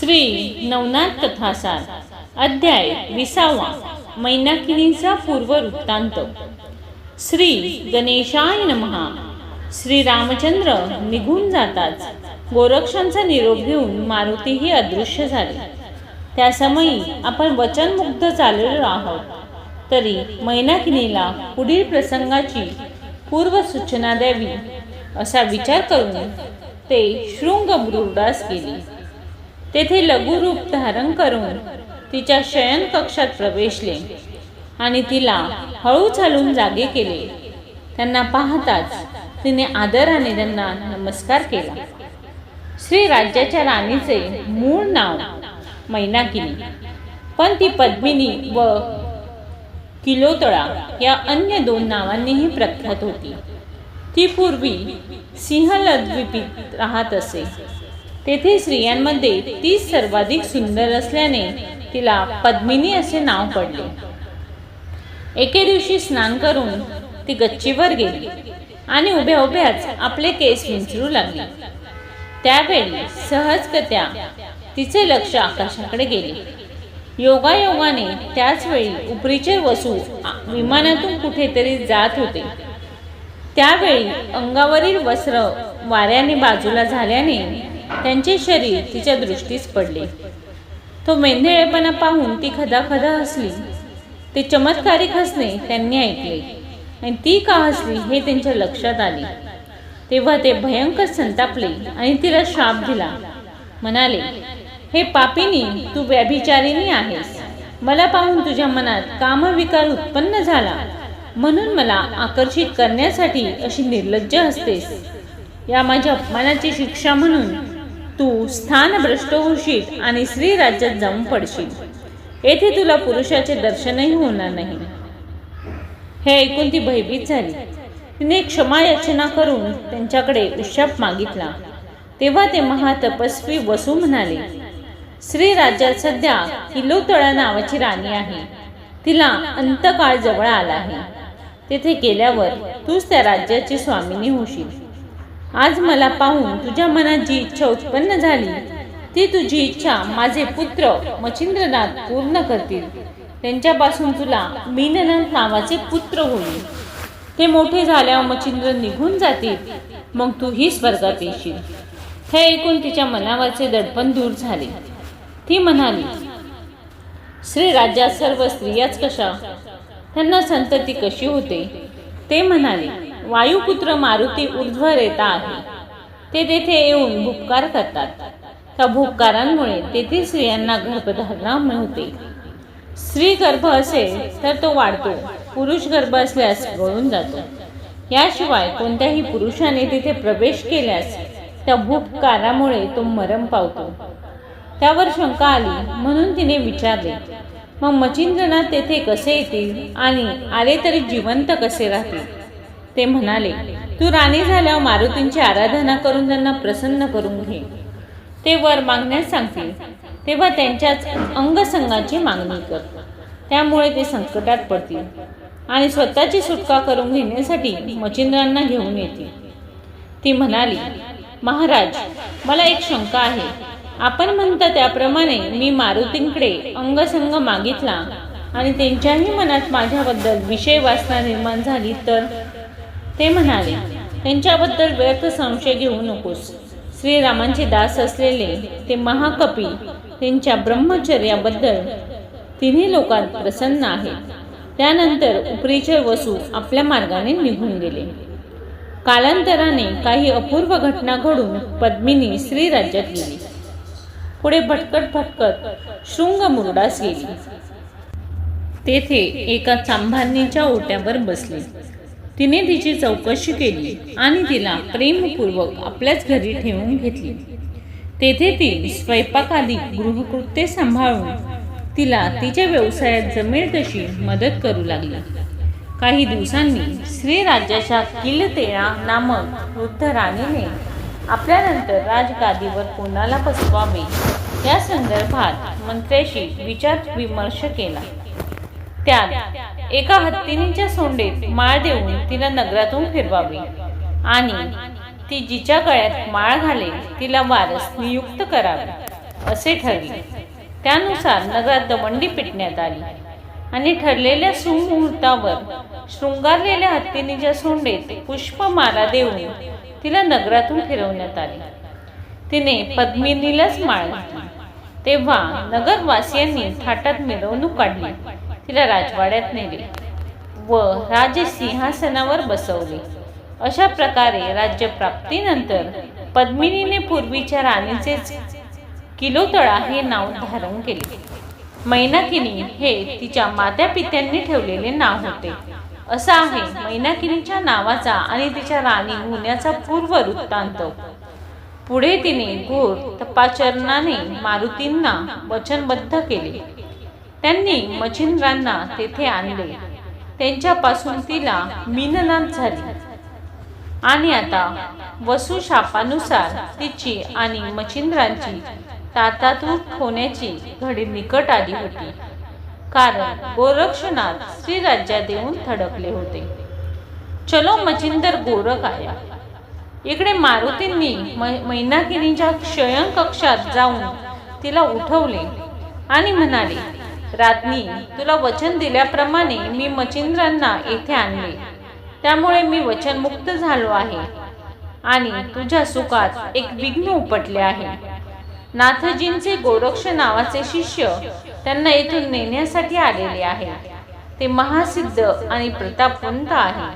श्री नवनाथ कथासार अध्याय विसावा मैनाकिनीचा पूर्व वृत्तांत. श्री गणेशाय नमहा श्री रामचंद्र निघून जाताच गोरक्षांचा निरोप घेऊन मारुतीही अदृश्य झाली. त्या समयी आपण वचनमुग्ध चाललेलो आहोत. तरी मैनाकिनीला पुढील प्रसंगाची पूर्व सूचना द्यावी असा विचार करून ते शृंग बुरुडास गेली. तेथे लघुरूप धारण करून तिच्या शयन कक्षात प्रवेशले आणि तिला हळूच हलून जागे केले. त्यांना पाहताच तिने आदराने त्यांना नमस्कार केला. श्री राज्याच्या राणीचे मूळ नाव मैनाकिनी. पण ती पद्मिनी व किलोतळा या अन्य दोन नावांनीही प्रख्यात होती. ती पूर्वी सिंहलद्वीपीत राहत असे. तेथे स्त्रियांमध्ये ती सर्वाधिक सुंदर असल्याने तिला पद्मिनी असे नाव पडले. एके दिवशी स्नान करून ती गच्चीवर गेली आणि उभ्या उभ्याच आपले केस विंचरू लागले. त्यावेळी सहजगत्या तिचे लक्ष आकाशाकडे गेले. योगायोगाने त्याच वेळी उपरीचे वसू विमानातून कुठेतरी जात होते. त्यावेळी अंगावरील वस्त्र वाऱ्याने बाजूला झाल्याने त्यांचे शरीर तिच्या दृष्टीस पडले. तो मेंढेळेपणा पाहून ती खदाखदा हसली. ते चमत्कारिक हसणे त्यांनी ऐकले आणि ती का हसली हे त्यांच्या लक्षात आले. तेव्हा ते भयंकर संतापले आणि तिला श्राप दिला. म्हणाले हे पापिनी तू व्यभिचारिणी आहेस. मला पाहून तुझ्या मनात कामविकार उत्पन्न झाला. म्हणून मला आकर्षित करण्यासाठी अशी निर्लज्ज असतेस या माझ्या अपमानाची शिक्षा म्हणून तू स्थानभ्रष्ट होशील आणि स्त्री राज्यात जाऊन पडशील. येथे तुला पुरुषाचे दर्शनही होणार नाही. हे ऐकून ती भयभीत झाली. तिने क्षमा याचना करून त्यांच्याकडे उशाप मागितला. तेव्हा ते महातपस्वी वसू म्हणाले श्री राज्यात सध्या किलोतळा नावाची राणी आहे. तिला अंतकाळ जवळ आला आहे. तेथे गेल्यावर तूच त्या राज्याची स्वामिनी होशील. आज मला पाहून तुझ्या मनात जी इच्छा उत्पन्न झाली. ती तुझी इच्छा माझे पुत्र मच्छिंद्रनाथ पूर्ण करतील. त्यांच्यापासून तुला मीननाथ नावाचे पुत्र होईल. ते मोठे झाल्यावर मच्छिंद्र निघून जातील. मग तू ही स्वर्गात येशील. हे ऐकून तिच्या मनावरचे दडपण दूर झाले. ती म्हणाली श्री राज्यात सर्व स्त्रियाच कशा? त्यांना संतती कशी होते? ते म्हणाले वायुपुत्र मारुती ऊर्ध्वर रेता आहे. ते तेथे येऊन भुपकार करतात. त्या भुपकारांमुळे तेथील स्त्रियांना गर्भधारणा मिळते. स्त्री गर्भ असेल तर तो वाढतो. पुरुष गर्भ असल्यास गळून जातो. याशिवाय कोणत्याही पुरुषाने तिथे प्रवेश केल्यास त्या भूपकारामुळे तो मरम पावतो. त्यावर शंका आली म्हणून तिने विचारले मग मचिंद्रनाथ तेथे कसे येतील आणि आले तरी जिवंत कसे राहतील? ते म्हणाले तू राणी झाल्यावर मारुतींची आराधना करून त्यांना प्रसन्न करून घे. ते वर मागण्यास सांगतील. तेव्हा त्यांच्याच अंगसंगाची मागणी कर. त्यामुळे ते संकटात पडतील आणि स्वतःची सुटका करून घेण्यासाठी मच्छिंद्रांना घेऊन येतील. ती म्हणाली महाराज मला एक शंका आहे. आपण म्हणता त्याप्रमाणे मी मारुतींकडे अंगसंग मागितला आणि त्यांच्याही मनात माझ्याबद्दल विषय वासना निर्माण झाली तर ते म्हणाले त्यांच्याबद्दल व्यर्थ संशय घेऊ नकोस. श्रीरामांचे दास असलेले ते महाकपी त्यांच्या ब्रह्मचर्याबद्दल तिन्ही लोकांत प्रसन्न आहेत. त्यानंतर उपरीचर वसू आपल्या मार्गाने निघून गेले. कालांतराने काही अपूर्व घटना घडून पद्मिनी श्रीराज्यात गेली. पुढे भटकट भटकत शृंग मुरडास गेली. तेथे एका चांभारणीच्या ओट्यावर बसली. तिने तिची चौकशी केली आणि तिला प्रेमपूर्वक आपल्याच घरी ठेवून घेतली. तेथे ती स्वयंपाकादी गृहकृत्ये सांभाळून तिला तिच्या व्यवसायात जमेल तशी मदत करू लागली. काही दिवसांनी श्रीराज्याच्या किलतेळा नामक वृद्ध राणीने आपल्यानंतर राजगादीवर कोणाला बसवावे या संदर्भात मंत्र्याशी विचार विमर्श केला. त्यात एका हत्तीनीच्या सोंडेत माळ देऊन तिला नगरातून फिरवावी. आणि ती जिच्या गळ्यात माळ घालेल तिला वारस नियुक्त करावे असे ठरले. त्यानुसार नगरात दमंडी पिटण्यात आली. आणि ठरलेल्या सुमुहूर्तावर शृंगारलेल्या हत्तीनीच्या सोंडेत पुष्पमाला देऊन तिला नगरातून फिरवण्यात आले. तिने पद्मिनीलाच माळ घातली. तेव्हा नगरवासियांनी थाटात मिरवणूक काढली. तिला राजवाड्यात नेले व राजसिंहासनावर बसवले. अशा प्रकारे राज्यप्राप्तीनंतर पद्मिनीने पूर्वीच्या राणीचेच किलोतळा हे नाव धारण केले. मैनाकिनी हे तिच्या मात्या पित्यांनी ठेवलेले नाव होते. असं आहे मैनाकिनीच्या नावाचा आणि तिच्या राणी होण्याचा पूर्व वृत्तांत. पुढे तिने घोर तपाचरणाने मारुतींना वचनबद्ध केले. त्यांनी मच्छिंद्रांना तेथे आणले. त्यांच्यापासून तिला मीननाथ झाली. आणि आता वसुशापानुसार तिची आणि मच्छिंद्रांची तातातूत होण्याची घडी निकट आली होती. कारण गोरक्षनाथ श्रीराज्यात येऊन थडकले होते. चलो मचिंदर गोरख आया. इकडे मारुतींनी मै- मैनाकिनीच्या शयन कक्षात जाऊन तिला उठवले आणि म्हणाले राज्ञी तुला वचन दिल्याप्रमाणे मी मचिंद्रांना येथे आणले. त्यामुळे मी वचनमुक्त झालो आहे आणि तुझ्या सुखात एक विघ्न उपटले आहे. नाथजींचे गोरक्ष नावाचे शिष्य त्यांना येथून नेण्यासाठी आलेले आहे. ते महासिद्ध आणि प्रतापवंत आहे.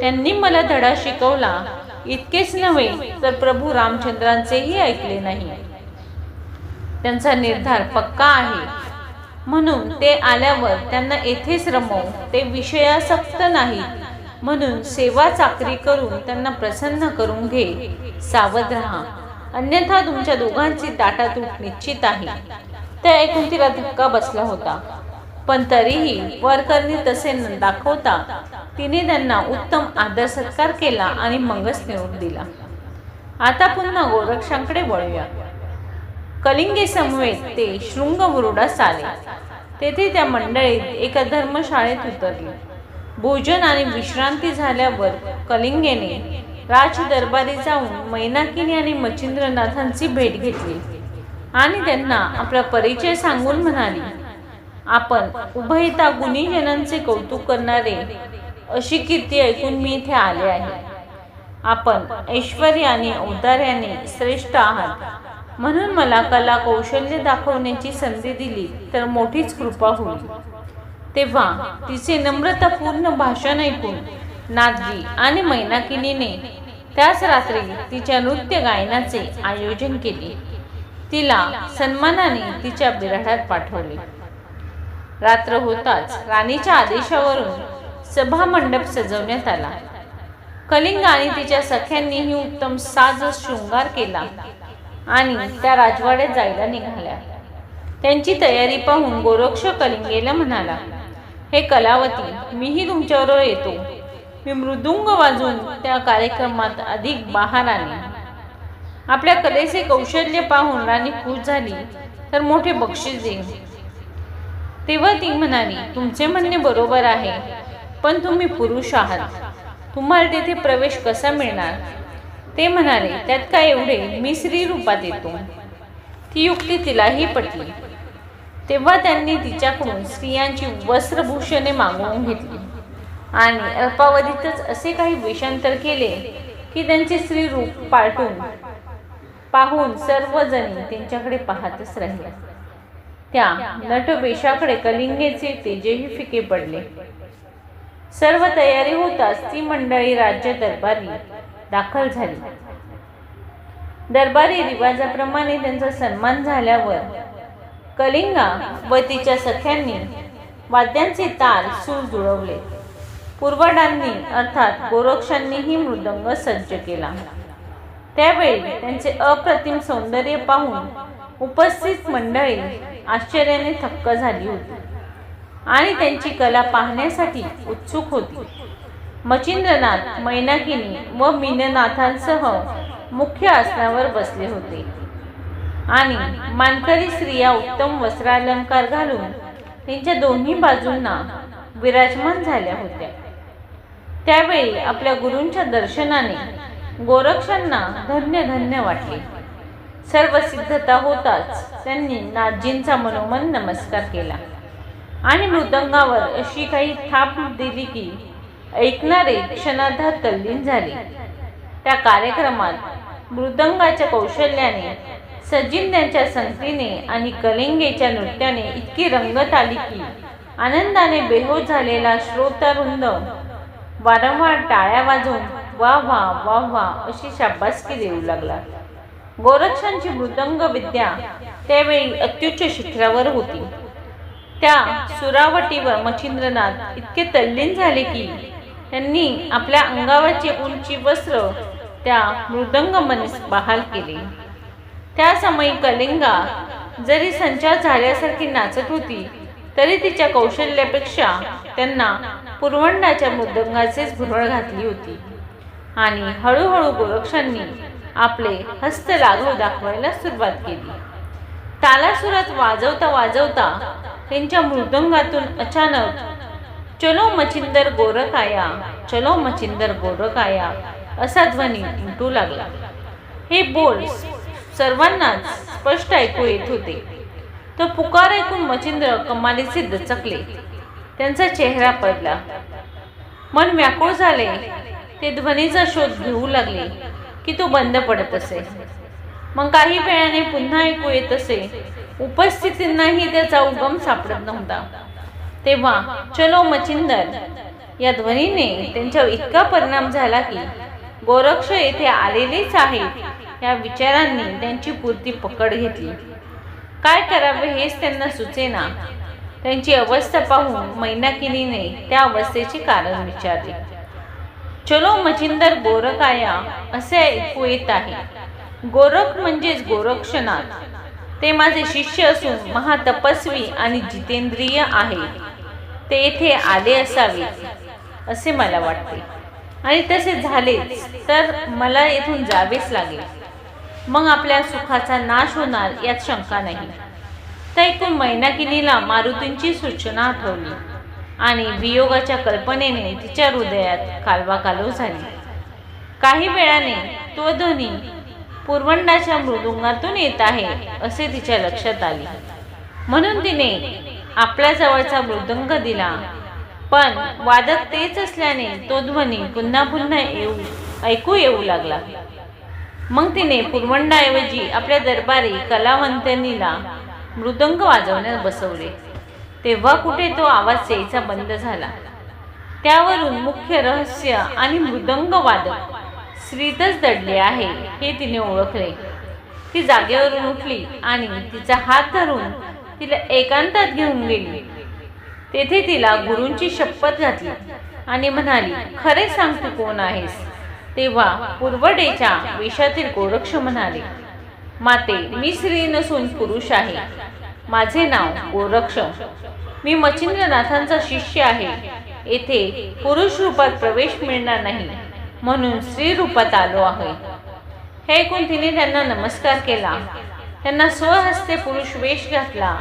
त्यांनी मला धडा शिकवला. इतकेच नव्हे तर प्रभू रामचंद्रांचेही ऐकले नाही. त्यांचा निर्धार पक्का आहे. म्हणून ते आल्यावर त्यांना येथेच रमव ते विषयासक्त नाही. म्हणून सेवा चाकरी करून त्यांना प्रसन्न करून घे. सावध राहा. अन्यथा तुमच्या दोघांची ताटातूट निश्चित आहे. त्या ऐकून तिला धक्का बसला होता. पण तरीही वरकरणी तसे न दाखवता तिने त्यांना उत्तम आदर सत्कार केला आणि मंगस निरोप दिला. आता पुन्हा गोरक्षांकडे वळूया. कलिंगे समवेत ते शृंगवरुडास आले तेथे त्या मंडळीत एका धर्मशाळेत उतरले. भोजन आणि विश्रांती झाल्यावर कलिंगेने राज दरबारी जाऊन मैनाकिनी आणि मच्छिंद्रनाथांची भेट घेतली आणि त्यांना आपला परिचय सांगून म्हणाली आपण उभयता गुणीजनांचे कौतुक करणारे अशी कीर्ती ऐकून मी इथे आले आहे. आपण ऐश्वर्याने औदार्याने श्रेष्ठ आहात. म्हणून मला कला कौशल्य दाखवण्याची संधी दिली तर मोठीच कृपा होईल. तेव्हा तिचे नम्रतापूर्ण भाषण ऐकून नाथजी आणि मैनाकिनीने त्याच रात्री तिच्या नृत्य गायनाचे आयोजन केले. तिला सन्मानाने तिच्या बिराडात पाठवले. रात्र होताच राणीच्या आदेशावरून सभा मंडप सजवण्यात आला. कलिंग आणि तिच्या सख्यांनीही उत्तम साज शृंगार केला. आणि त्या राजवाड्यात जायला निघाल्या. त्यांची तयारी पाहून गोरक्ष कलिंगेला म्हणाला हे कलावती मीही तुमच्याबरोबर येतो. मी मृदुंग वाजून त्या कार्यक्रमात अधिक बहार आले आपल्या कलेचे कौशल्य पाहून राणी खुश झाली तर मोठे बक्षीस देईन. तेव्हा ती म्हणाली तुमचे म्हणणे बरोबर आहे पण तुम्ही पुरुष आहात. तुम्हाला तेथे प्रवेश कसा मिळणार? ते म्हणाले त्यात काय एवढे? मी स्त्री रूपात येतो ती युक्ती तिलाही पटली. तेव्हा त्यांनी तिच्याकडून स्त्रियांची वस्त्रभूषणे मागवून घेतली. आणि अल्पावधीतच असे काही वेषांतर केले की त्यांचे स्त्री रूप पालटून पाहून सर्वजणी त्यांच्याकडे पाहतच राहिले. त्या नटवेशाकडे कलिंगेचे तेजही फिके पडले. सर्व तयारी होताच ती मंडळी राज्य दरबारी दाखल झाली. दरबारी रिवाजाप्रमाणे त्यांचा सन्मान झाल्यावर कलिंगा व तिच्या सख्यांनी वाद्यांचे ताल सूर जुळवले. पूर्वडांनी अर्थात गोरक्षांनीही मृदंग सज्ज केला. त्यावेळी त्यांचे अप्रतिम सौंदर्य पाहून उपस्थित मंडळी आश्चर्याने थक्क झाली होती आणि त्यांची कला पाहण्यासाठी उत्सुक होती. मचिंद्रनाथ मैनाकिनी व मीननाथांसह मुख्य आसनावर बसले होते. आणि मानकरी स्त्रिया उत्तम वस्त्रालंकार घालून त्यांच्या दोन्ही बाजूंना विराजमान झाल्या होत्या. त्यावेळी आपल्या गुरूंच्या दर्शनाने गोरक्षांना धन्य धन्य वाटले. सर्व सिद्धता होताच त्यांनी नाथजींचा मनोमन नमस्कार केला. आणि मृदंगावर अशी काही थाप दिली की ऐकणारे क्षणार्धात तल्लीन झाले. त्या कार्यक्रमात मृदंगाच्या कौशल्याने सजिंद्यांच्या संगतीने आणि कलिंगेच्या नृत्याने इतकी रंगत आली की आनंदाने बेहोश झालेला श्रोतारुंद वारंवार टाळ्या वाजवून वा वा वा वा अशी शाबासकी देऊ लागला. गोरक्षांची मृदंग विद्या त्यावेळी अत्युच्च शिखरावर होती. त्या सुरावटीवर मच्छिंद्रनाथ इतके तल्लीन झाले की त्यांनी आपल्या अंगावरचे उंची वस्त्र त्या मृदंग मनीस बहाल केले. त्या समयी कलिंगा जरी संचार झाल्यासारखी नाचत होती तरी तिच्या कौशल्यापेक्षा त्यांना पुरवंडाच्या मृदंगाचेच भुरळ घातली होती. आणि हळूहळू गोरक्षांनी आपले हस्त लागू दाखवायला सुरुवात केली. तालासुरात वाजवता वाजवता त्यांच्या मृदंगातून अचानक चलो मचिंदर गोरकाया चलो मचिंदर गोरकाया असा ध्वनी उमटू लागला. हे बोल सर्वांनाच स्पष्ट ऐकू येत होते. तो पुकार ऐकून मचिंद्र कमालीचे दचकले. त्यांचा चेहरा पडला. मन व्याकुळ झाले. ते ध्वनीचा शोध घेऊ लागले की तो बंद पडत असे. मग काही वेळाने पुन्हा ऐकू येत असे. उपस्थितींनाही त्याचा उगम सापडत नव्हता. तेव्हा चलो मचिंदर. या ध्वनीने त्यांच्यावर इतका परिणाम झाला की गोरक्ष येथे आलेलेच आहेत या विचारांनी त्यांची पूर्ती पकड घेतली. काय करावे हेच त्यांना सुचेना. त्यांची अवस्था पाहून मैनाकिनीने त्या अवस्थेचे कारण विचारले. चलो मचिंदर गोरकाया असे ऐकू येत आहे. गोरख म्हणजेच गोरक्षनाथ. ते माझे शिष्य असून महातपस्वी आणि जितेंद्रिय आहे. ते येथे आले असावे असे मला वाटते. आणि तसे झालेच तर मला येथून जावेच लागेल. मग आपल्या सुखाचा नाश होणार यात शंका नाही. तर एकूण मैनाकिनीला मारुतींची सूचना आठवली. आणि वियोगाच्या कल्पनेने तिच्या हृदयात कालवा कालव झाली. काही वेळाने तो ध्वनी पुरवंडाच्या मृदुंगातून येत आहे असे तिच्या लक्षात आले. म्हणून तिने आपल्या जवळचा मृदंग दिला. पण वादक तेच असल्याने तो ध्वनी पुन्हा पुन्हा येऊ ऐकू येऊ लागला. मग तिने पुरवंडाऐवजी आपल्या दरबारी कलावंतनीला मृदंग वाजवण्यास बसवले. तेव्हा कुठे तो आवाज यायचा बंद झाला. त्यावरून मुख्य रहस्य आणि मृदंग वादक श्रीतच दडले आहे हे तिने ओळखले. ती जागेवरून उठली आणि तिचा हात धरून तिला एकांतात घेऊन गेली. तेथे तिला गुरूंची शपथ घातली आणि म्हणाली खरे सांग तू कोण आहेस? तेव्हा पूर्वडेच्या वेशातील गोरक्ष म्हणाले माते मी स्त्री नसून पुरुष आहे. माझे नाव गोरक्ष. मी मच्छिंद्रनाथांचा शिष्य आहे. येथे पुरुष रूपात प्रवेश मिळणार नाही. म्हणून स्त्री रूपात आलो आहे हे ऐकून तिने त्यांना नमस्कार केला. त्यांना स्वहस्ते पुरुष वेश घातला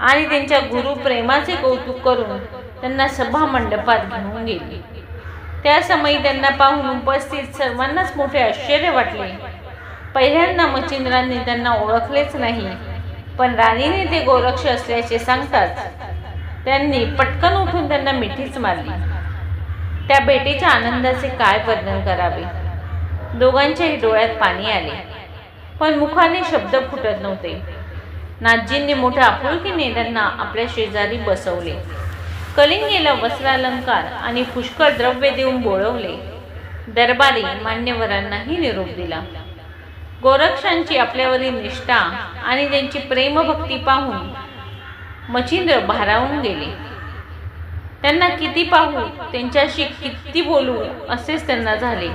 आणि त्यांच्या गुरु प्रेमाचे कौतुक करून त्यांना सभा मंडपात घेऊन गेली. त्या समयी त्यांना पाहून उपस्थित सर्वांनाच मोठे आश्चर्य वाटले. पहिल्यांदा मच्छिंद्रांनी त्यांना ओळखलेच नाही पण राणीने ते गोरक्ष असल्याचे सांगतात. त्यांनी पटकन उठून त्यांना मिठीच मारली. त्या भेटीच्या आनंदाचे काय वर्णन करावे? दोघांच्याही डोळ्यात पाणी आले. पण मुखाने शब्द फुटत नव्हते. नाथजींनी मोठ्या आपुलकीने त्यांना आपल्या शेजारी बसवले. कलिंगेला वस्त्रालंकार आणि पुष्कळ द्रव्य देऊन बोळवले. दरबारी मान्यवरांनाही निरोप दिला. गोरक्षांची आपल्यावरील निष्ठा आणि त्यांची प्रेमभक्ती पाहून मच्छिंद्र भारावून गेले. त्यांना किती पाहू त्यांच्याशी किती बोलू असेच त्यांना झाले.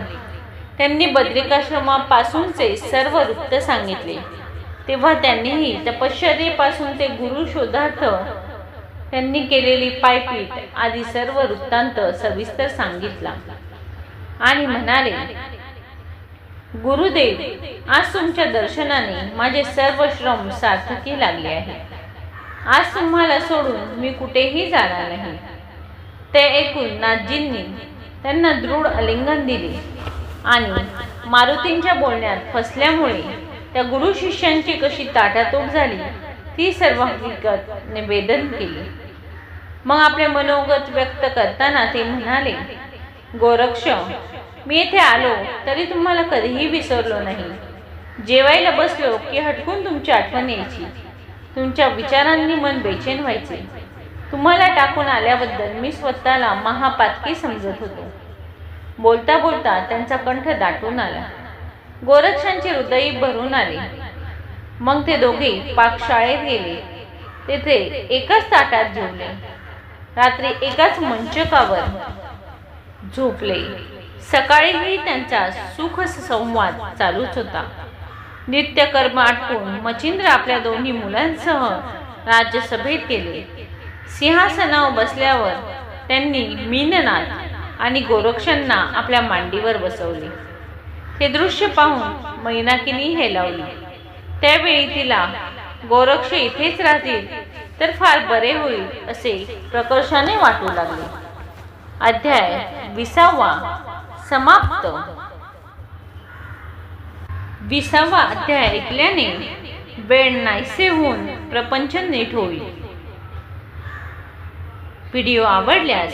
त्यांनी बद्रिकाश्रमापासूनचे सर्व वृत्त सांगितले. तेव्हा त्यांनीही तपश्चर्येपासून ते गुरु शोधार्थ त्यांनी केलेली पायपीट आदी सर्व वृत्तांत सविस्तर सांगितला. आणि म्हणाले गुरुदेव आज तुमच्या दर्शनाने माझे सर्व श्रम सार्थकी लागले आहे. आज तुम्हाला सोडून मी कुठेही जाणार नाही. ते ऐकून नाथजींनी त्यांना दृढ आलिंगन दिले. आणि मारुतींच्या बोलण्यात फसल्यामुळे त्या गुरु शिष्यांची कशी ताटातोप झाली ती सर्व हकीकत निवेदन केली. मग आपले मनोगत व्यक्त करताना ते म्हणाले गोरक्ष मी येथे आलो तरी तुम्हाला कधीही विसरलो नाही. जेवायला बसलो की हटकून तुमची आठवण यायची. तुमच्या विचारांनी मन बेचैन व्हायचे. तुम्हाला टाकून आल्याबद्दल मी स्वतःला महापातकी समजत होतो. बोलता बोलता त्यांचा कंठ दाटून आला. गोरक्षांची हृदयी भरून आली. मग ते दोघे पाकशाळेत गेले. तेथे एकाच ताटात जेवले रात्री एकाच मंचकावर झोपले. सकाळीही त्यांचा सुख संवाद चालूच होता. नित्यकर्म आटपून मचिंद्र आपल्या दोन्ही मुलांसह राज्यसभेत गेले. सिंहासनावर बसल्यावर त्यांनी मीननाथ आणि गोरक्षांना आपल्या मांडीवर बसवले. हे दृश्य पाहून मैनाकिनी हेलावली. त्यावेळी तिला गोरक्ष इथेच राहतील तर फार बरे होईल असे प्रकर्षाने वाटू लागले. अध्याय विसावा समाप्त. विसावा अध्याय ऐकल्याने वेळ नाहीसे होऊन प्रपंच नीट होईल. व्हिडिओ आवडल्यास